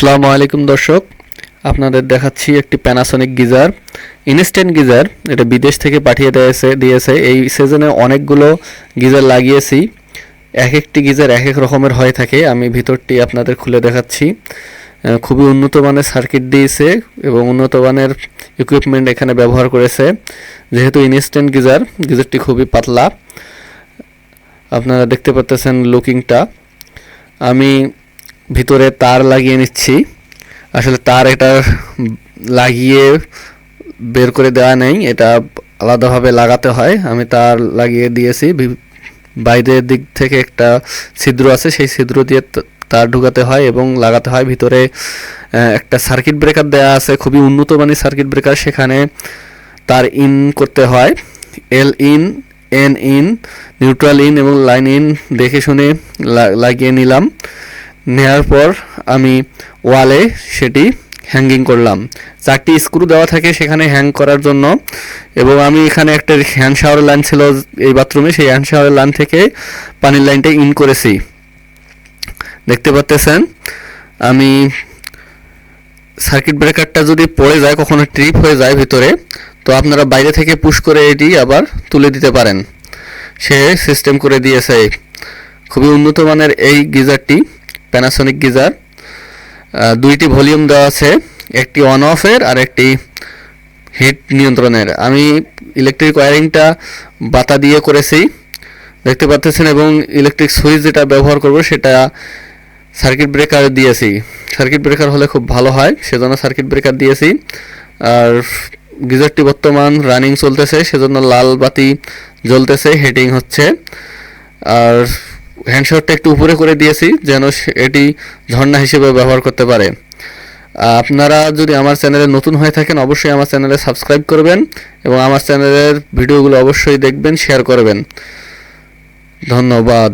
আসসালামু আলাইকুম দর্শক, আপনাদের দেখাচ্ছি একটি প্যানাসনিক গিজার ইনস্ট্যান্ট গিজার, এটা বিদেশ থেকে পাঠিয়ে দিয়েছে দিয়েছে। এই সিজনে অনেকগুলো গিজার লাগিয়েছি এক একটি গিজার এক এক রকমের হয়ে থাকে, আমি ভিতরটি আপনাদের খুলে দেখাচ্ছি। খুবই উন্নত মানের সার্কিট দিয়েছে এবং উন্নত মানের ইকুইপমেন্ট এখানে ব্যবহার করেছে। যেহেতু ইনস্ট্যান্ট গিজার, গিজারটি খুবই পাতলা, আপনারা দেখতে পাচ্ছেন লুকিংটা আমি ভিতরে তার লাগিয়ে নিচ্ছি। আসলে তার এটা লাগিয়ে বের করে দেওয়া নেই, এটা আলাদাভাবে লাগাতে হয়। আমি তার লাগিয়ে দিয়েছি। বাইরের দিক থেকে একটা ছিদ্র আছে, সেই ছিদ্র দিয়ে তার ঢুকাতে হয় এবং লাগাতে হয়। ভিতরে একটা সার্কিট ব্রেকার দেওয়া আছে, খুবই উন্নত মানের সার্কিট ব্রেকার। সেখানে তার ইন করতে হয়। L in N in neutral in এবং লাইন ইন দেখে শুনে লাগিয়ে নিলাম। নেওয়ার পর আমি ওয়ালে সেটি হ্যাঙ্গিং করলাম। চারটি স্ক্রু দেওয়া থাকে সেখানে হ্যাং করার জন্য এবং আমি এখানে একটা হ্যান্ড শাওয়ার লাইন ছিল এই বাথরুমে সেই হ্যান্ড শাওয়ার লাইন থেকে পানির লাইনটা ইন করেছি। দেখতে পাচ্তেছেন আমি সার্কিট ব্রেকারটা যদি পড়ে যায়, কখনো ট্রিপ হয়ে যায় ভিতরে, তো আপনারা বাইরে থেকে পুশ করে এটি আবার তুলে দিতে পারেন। সে সিস্টেম করে দিয়েছে। খুবই উন্নত মানের এই গিজারটি। Panasonic geyser. দুইটি ভলিউম দেওয়া আছে, একটি অন অফের আর একটি হিট নিয়ন্ত্রণের। আমি ইলেকট্রিক ওয়্যারিংটা বাতা দিয়ে করেছি, দেখতে পাচ্ছেন, এবং ইলেকট্রিক সুইচ যেটা ব্যবহার করব সেটা সার্কিট ব্রেকার দিয়েছি। সার্কিট ব্রেকার হলে খুব ভালো হয়, সেজন্য সার্কিট ব্রেকার দিয়েছি। আর গিজারটি বর্তমান রানিং চলতেছে, সেজন্য লাল বাতি জ্বলতেছে হেটিং হচ্ছে। আর হ্যান্ডশটটা একটু উপরে করে দিয়েছি যেন এটি ঝর্ণা হিসেবে ব্যবহার করতে পারে। আপনারা যদি আমার চ্যানেলে নতুন হয়ে থাকেন, অবশ্যই আমার চ্যানেলে সাবস্ক্রাইব করবেন এবং আমার চ্যানেলের ভিডিওগুলো অবশ্যই দেখবেন, শেয়ার করবেন। ধন্যবাদ।